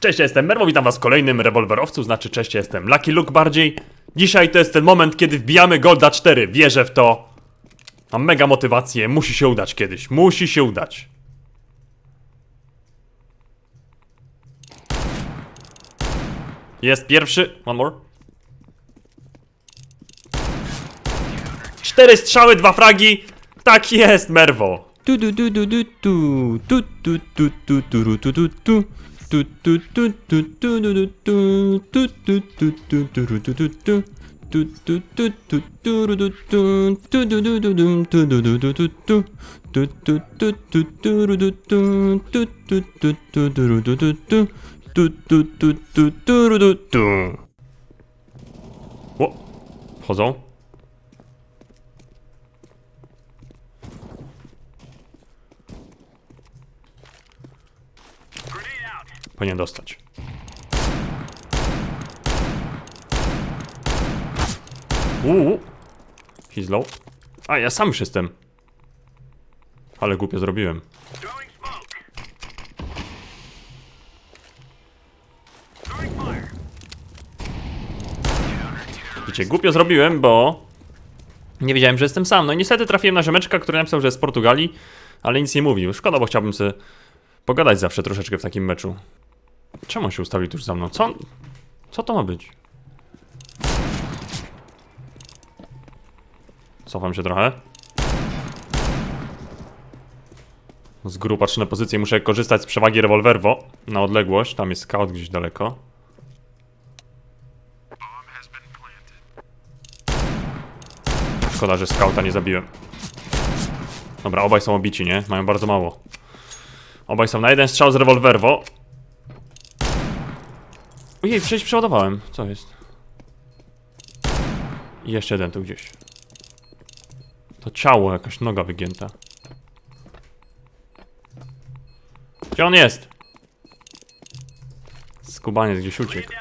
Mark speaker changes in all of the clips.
Speaker 1: Cześć, ja jestem Merwo, witam was w kolejnym rewolwerowcu, znaczy cześć, ja jestem Lucky Luke bardziej. Dzisiaj to jest ten moment, kiedy wbijamy Golda 4, wierzę w to. Mam mega motywację, musi się udać kiedyś, musi się udać. Jest pierwszy, one more. Cztery strzały, dwa fragi. Tak jest, Merwo.
Speaker 2: Tu tu tu tu tu tu tu tu tu tu tu tu tu tu
Speaker 1: O, chodzą. Powinien dostać. Uuu. He's low. A, ja sam już jestem. Ale głupio zrobiłem. Wiecie, głupio zrobiłem, bo nie wiedziałem, że jestem sam. No i niestety trafiłem na ziomeczka, który napisał, że jest z Portugalii, ale nic nie mówił. Szkoda, bo chciałbym sobie pogadać zawsze troszeczkę w takim meczu. Czemu on się ustawił tuż za mną? Co. Co to ma być? Cofam się trochę. Z góry patrzę na pozycję, muszę korzystać z przewagi rewolwerwo na odległość. Tam jest scout gdzieś daleko. Szkoda, że skauta nie zabiłem. Dobra, obaj są obici, nie? Mają bardzo mało. Obaj są na jeden strzał z rewolwerwo. Ojej, przecież przeładowałem. Co jest? I jeszcze jeden tu gdzieś. To ciało, jakaś noga wygięta. Gdzie on jest? Skubaniec gdzieś uciekł.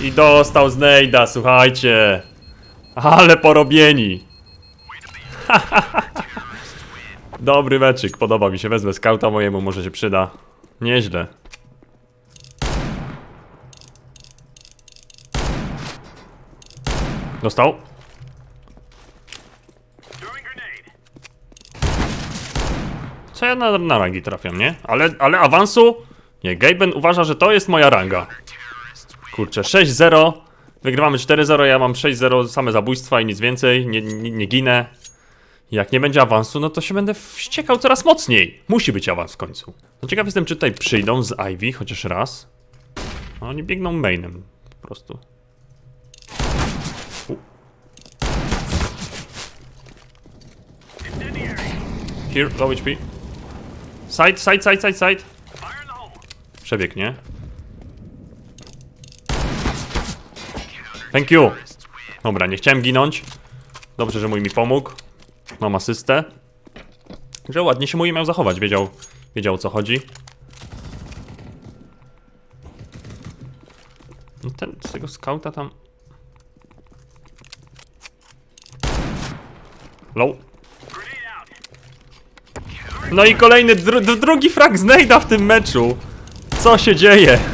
Speaker 1: I dostał Znejda, słuchajcie. Ale porobieni. Dobry meczyk, podoba mi się. Wezmę skauta mojemu, może się przyda. Nieźle. Dostał? Co ja na, na rangi trafiam, nie? Ale, ale awansu? Nie, Gaben uważa, że to jest moja ranga. Kurczę, 6-0. Wygrywamy 4-0, ja mam 6-0, same zabójstwa i nic więcej. Nie, nie, nie ginę. Jak nie będzie awansu, no to się będę wściekał coraz mocniej. Musi być awans w końcu. No ciekaw jestem, czy tutaj przyjdą z Ivy chociaż raz. No, oni biegną mainem po prostu. U. Here, low HP. Side, side, side, side, side. Przebieg, nie? Thank you. Dobra, nie chciałem ginąć. Dobrze, że mój mi pomógł. Mam asystę. Że ładnie się mój miał zachować, wiedział, wiedział o co chodzi. No ten, z tego skauta tam... Low. No i kolejny, dru dru- drugi frag Znejda w tym meczu. Co się dzieje?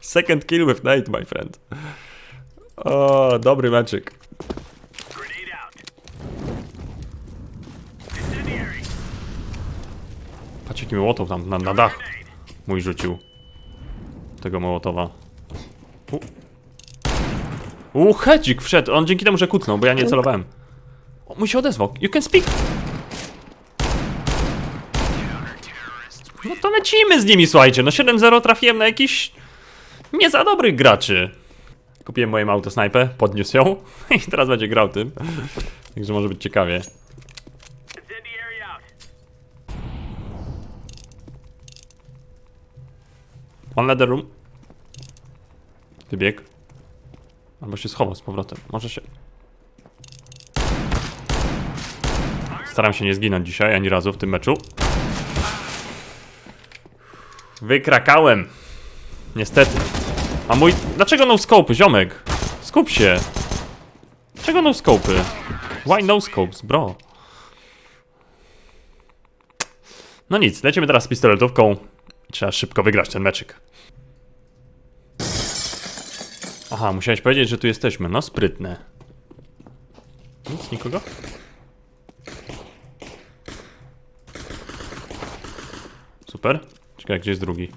Speaker 1: Second kill with Nate, my friend. O, dobry meczyk. Jaki mołotow tam na, na dach mój rzucił. Tego mołotowa. U, U hedzik wszedł. On dzięki temu, że kucnął, bo ja nie celowałem. O, mój się odezwał. You can speak. No to lecimy z nimi, słuchajcie. No 7-0 trafiłem na jakiś nie za dobrych graczy. Kupiłem moją autosnajpę, podniósł ją i teraz będzie grał tym. Także może być ciekawie. One leather room. Wybieg. Albo się schował z powrotem. Może się... Staram się nie zginąć dzisiaj, ani razu w tym meczu. Wykrakałem. Niestety. A mój... Dlaczego no scope, ziomek? Skup się. Czego no scopy? Why no scopes, bro? No nic, lecimy teraz z pistoletówką. Trzeba szybko wygrać ten meczyk. Aha, musiałeś powiedzieć, że tu jesteśmy. No sprytne. Nic, nikogo? Super. Czekaj, gdzie jest drugi?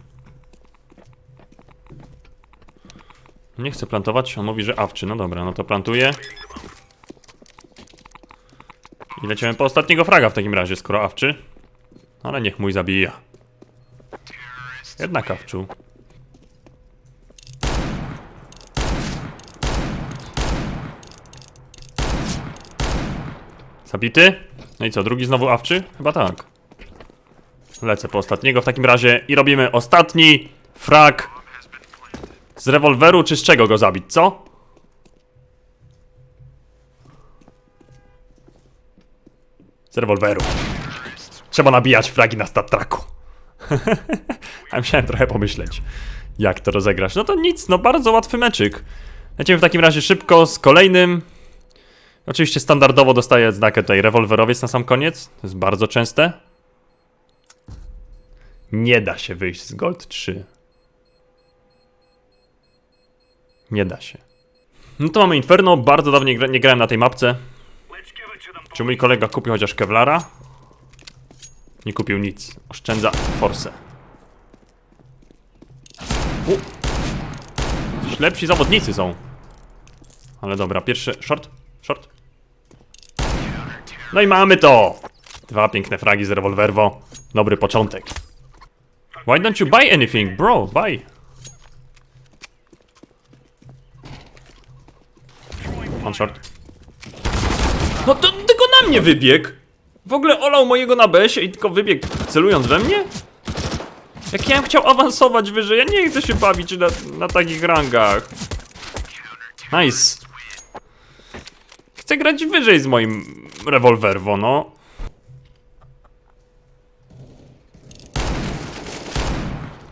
Speaker 1: Nie chcę plantować, on mówi, że awczy. No dobra, no to plantuję. I lecimy po ostatniego fraga w takim razie, skoro awczy. Ale niech mój zabija. Jednak awczu. Zabity? No i co, drugi znowu awczy? Chyba tak. Lecę po ostatniego w takim razie i robimy ostatni frag z rewolweru, czy z czego go zabić, co? Z rewolweru. Trzeba nabijać fragi na stat tracku. A musiałem trochę pomyśleć, jak to rozegrać. No to nic, no bardzo łatwy meczyk. Lecimy w takim razie szybko z kolejnym. Oczywiście standardowo dostaję znakę tutaj rewolwerowiec na sam koniec. To jest bardzo częste. Nie da się wyjść z Gold 3. Nie da się. No to mamy Inferno. Bardzo dawno nie, gra nie grałem na tej mapce. Czy mój kolega kupił chociaż Kevlara? Nie kupił nic. Oszczędza forsę. Coś lepsi zawodnicy są. Ale dobra, pierwszy short, short. No i mamy to! Dwa piękne fragi z rewolwerwo. Dobry początek. Why don't you buy anything, bro? Buy. On short. No to tylko na mnie wybiegł! W ogóle olał mojego na BS i tylko wybiegł celując we mnie? Jak ja bym chciał awansować wyżej, ja nie chcę się bawić na, na takich rangach. Nice. Chcę grać wyżej z moim rewolwerwo, no.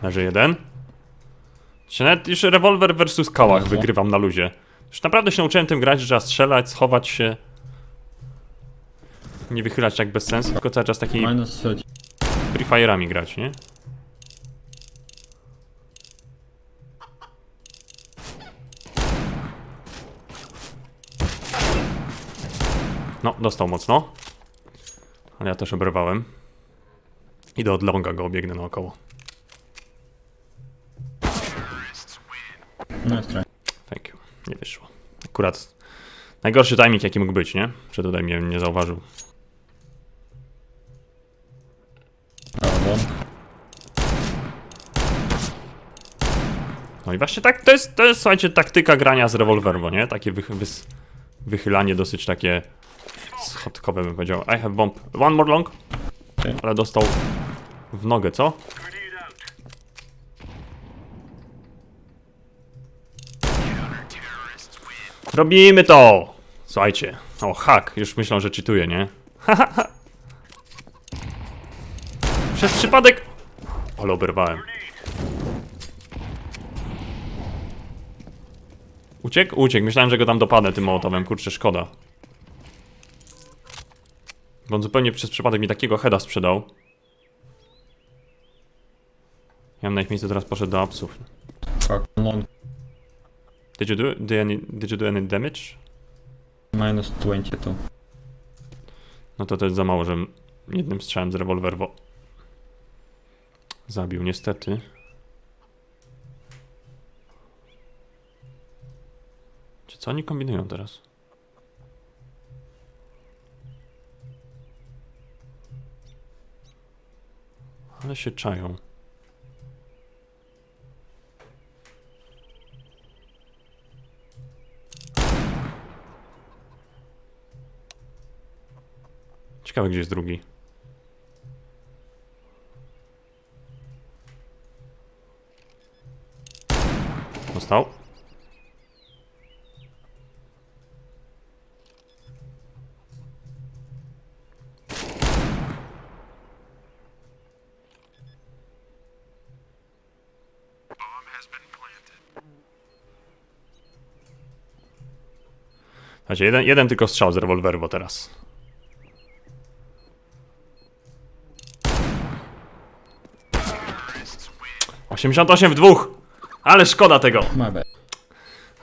Speaker 1: Leży jeden. Się nawet już rewolwer versus kałach wygrywam na luzie. Już naprawdę się nauczyłem tym grać, że trzeba strzelać, schować się. Nie wychylać tak bez sensu, tylko cały czas takimi
Speaker 3: Minus 30.
Speaker 1: Free Fire'ami grać, nie? No, dostał mocno. Ale ja też oberwałem. Idę od longa go obiegnę naokoło.
Speaker 3: Try.
Speaker 1: Thank you. Nie wyszło. Akurat najgorszy timing jaki mógł być, nie? Że tutaj mnie nie zauważył. No i właśnie tak, to jest, to jest słuchajcie, taktyka grania z rewolwerwo, nie? Takie wych, wys, wychylanie dosyć takie schodkowe bym powiedział. I have bomb. One more long. Ale dostał w nogę, co? Robimy to! Słuchajcie. O, hack. Już myślą, że czytuję, nie? Przez przypadek... Ale oberwałem. Uciekł? Uciekł. Myślałem, że go tam dopadnę tym mołotowem. Kurczę, szkoda. Bo on zupełnie przez przypadek mi takiego heada sprzedał. Ja bym na ich miejscu teraz poszedł do apsów.
Speaker 3: Fuck. Long.
Speaker 1: Did you do, did any, did you do any damage?
Speaker 3: Minus 22.
Speaker 1: No to to jest za mało, że jednym strzałem z rewolwerwo zabił, niestety. Czy co oni kombinują teraz? Ale się czają. Ciekawe, gdzie jest drugi. Dostał. Słuchajcie, jeden, jeden tylko strzał z rewolwerwo teraz. 88 w dwóch! Ale szkoda tego!
Speaker 3: My bad.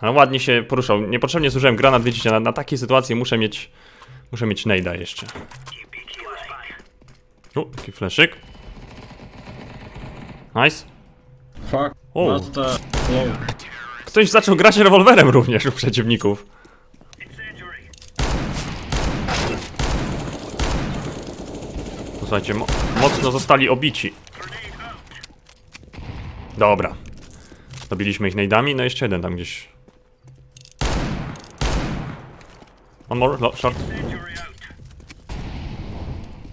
Speaker 1: Ale ładnie się poruszał. Niepotrzebnie zużyłem granat, widzicie, na, na takiej sytuacji muszę mieć... Muszę mieć nejda jeszcze. U, taki fleszyk. Nice.
Speaker 3: Fuck.
Speaker 1: O.
Speaker 3: The?
Speaker 1: Ktoś zaczął grać rewolwerem również u przeciwników. Słuchajcie, mo mocno zostali obici. Dobra. Dobiliśmy ich nejdami, no jeszcze jeden tam gdzieś. One more, short.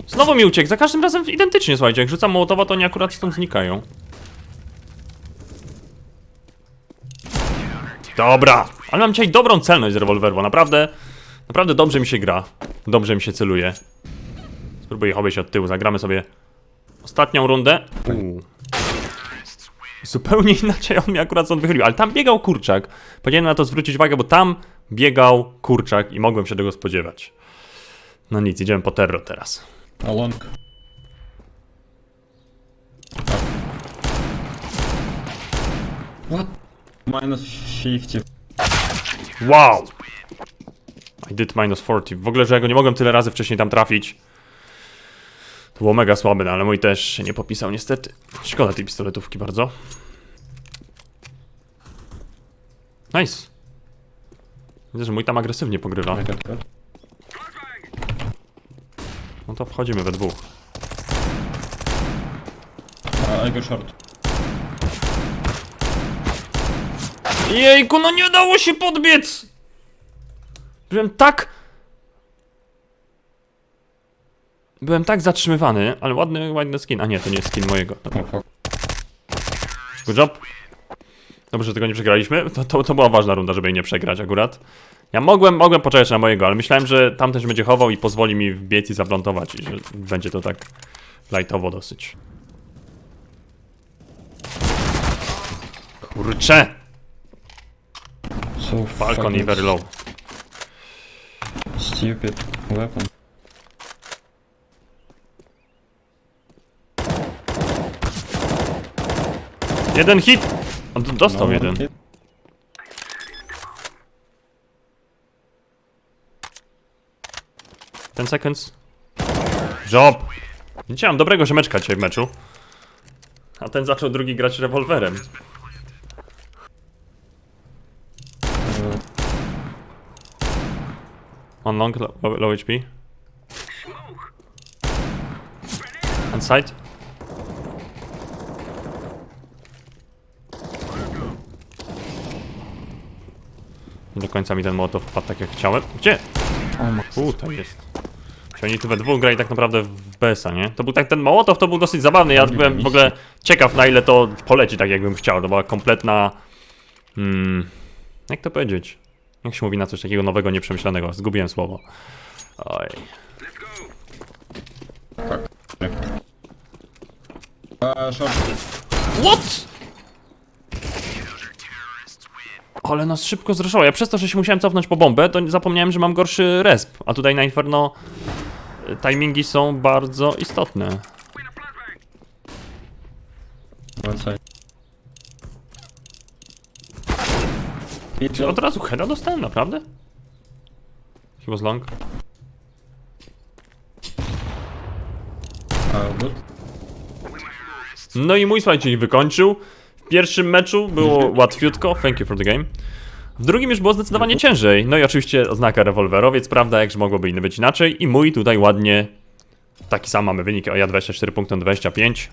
Speaker 1: Znowu mi uciekł, za każdym razem identycznie, słuchajcie, jak rzucam mołotowa, to oni akurat stąd znikają. Dobra, ale mam dzisiaj dobrą celność z rewolweru, naprawdę, naprawdę dobrze mi się gra, dobrze mi się celuje. Spróbuję obejść od tyłu, zagramy sobie ostatnią rundę. Uuu. Zupełnie inaczej on mi akurat stąd wychylił, ale tam biegał kurczak. Powinienem na to zwrócić uwagę, bo tam biegał kurczak i mogłem się tego spodziewać. No nic, idziemy po terror teraz.
Speaker 3: A long. What? Minus 50.
Speaker 1: Wow! I did minus 40. W ogóle, że ja go nie mogłem tyle razy wcześniej tam trafić. To było mega słabe, no ale mój też się nie popisał niestety. Szkoda tej pistoletówki bardzo. Nice. Widzę, że mój tam agresywnie pogrywa. No to wchodzimy we dwóch.
Speaker 3: Uh, I go short.
Speaker 1: Jejku, no nie dało się podbiec! Byłem tak... Byłem tak zatrzymywany, ale ładny, ładny skin. A nie, to nie jest skin mojego. Dobra.
Speaker 3: Oh fuck.
Speaker 1: Good job. Dobrze, że tego nie przegraliśmy. To, to, to była ważna runda, żeby jej nie przegrać akurat. Ja mogłem, mogłem poczekać na mojego, ale myślałem, że tamten się będzie chował i pozwoli mi wbiec i zaplantować i że będzie to tak lightowo dosyć. Kurcze!
Speaker 3: So
Speaker 1: Falcon i very low.
Speaker 3: Stupid weapon.
Speaker 1: Jeden hit! On d- dostał
Speaker 3: No,
Speaker 1: jeden.
Speaker 3: hit.
Speaker 1: Ten seconds. Job! Widzicie, mam dobrego ziomeczka dzisiaj w meczu. A ten zaczął drugi grać rewolwerem. On long, low, low HP. On side. Do końca mi ten mołotow wpadł tak jak chciałem. Gdzie?
Speaker 3: my.
Speaker 1: Tutaj jest. Czy oni tu we dwóch grali tak naprawdę w BS-a, nie? To był tak ten mołotow, to był dosyć zabawny. Ja byłem w ogóle ciekaw na ile to poleci tak jakbym chciał. To była kompletna... Hmm, jak to powiedzieć? Jak się mówi na coś takiego nowego, nieprzemyślanego? Zgubiłem słowo. Oj.
Speaker 3: Uh, short.
Speaker 1: What? Ale nas szybko zruszało. Ja przez to, że się musiałem cofnąć po bombę, to zapomniałem, że mam gorszy resp. A tutaj na Inferno y, timingi są bardzo istotne.
Speaker 3: Hit
Speaker 1: Czy od razu heada dostałem, naprawdę? Chyba z long. No i mój, słuchajcie, wykończył. W pierwszym meczu było łatwiutko, thank you for the game. W drugim już było zdecydowanie ciężej. No i oczywiście oznaka rewolwerowiec, prawda, jakże mogłoby inny być inaczej. I mój tutaj ładnie, taki sam mamy wynik, a ja 24 punkty, on 25.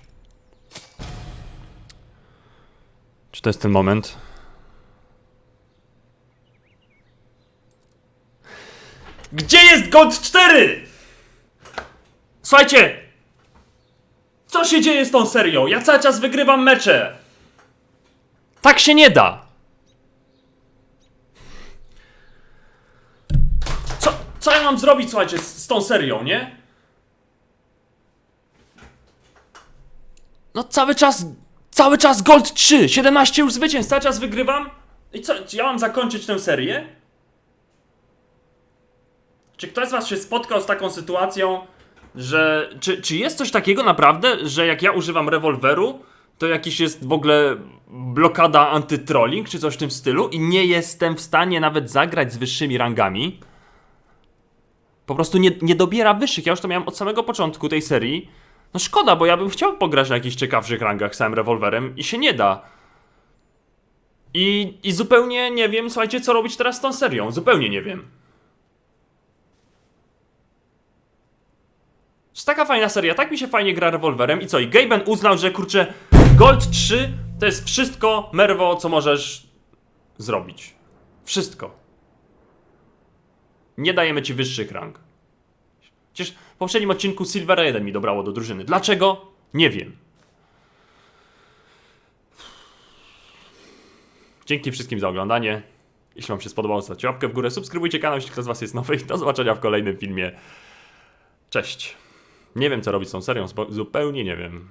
Speaker 1: Czy to jest ten moment? Gdzie jest Gold 4? Słuchajcie, co się dzieje z tą serią? Ja cały czas wygrywam mecze. Tak się nie da. Co, co ja mam zrobić, słuchajcie, z, z tą serią, nie? No cały czas, cały czas Gold 3, 17 już zwycięstw, cały czas wygrywam. I co, ja mam zakończyć tę serię? Czy ktoś z was się spotkał z taką sytuacją, że... Czy, czy jest coś takiego naprawdę, że jak ja używam rewolweru, to jakiś jest w ogóle blokada antytrolling czy coś w tym stylu i nie jestem w stanie nawet zagrać z wyższymi rangami. Po prostu nie, nie dobiera wyższych. Ja już to miałem od samego początku tej serii. No szkoda, bo ja bym chciał pograć na jakichś ciekawszych rangach samym rewolwerem i się nie da. I, I zupełnie nie wiem, słuchajcie, co robić teraz z tą serią. Zupełnie nie wiem. Jest taka fajna seria, tak mi się fajnie gra rewolwerem i co? I Gaben uznał, że kurczę, Gold 3 to jest wszystko, Merwo, co możesz zrobić. Wszystko. Nie dajemy ci wyższych rang. Przecież w poprzednim odcinku Silvera 1 mi dobrało do drużyny. Dlaczego? Nie wiem. Dzięki wszystkim za oglądanie. Jeśli Wam się spodobało, zostawcie łapkę w górę, subskrybujcie kanał, jeśli ktoś z Was jest nowy. Do zobaczenia w kolejnym filmie. Cześć. Nie wiem, co robić z tą serią, zupełnie nie wiem.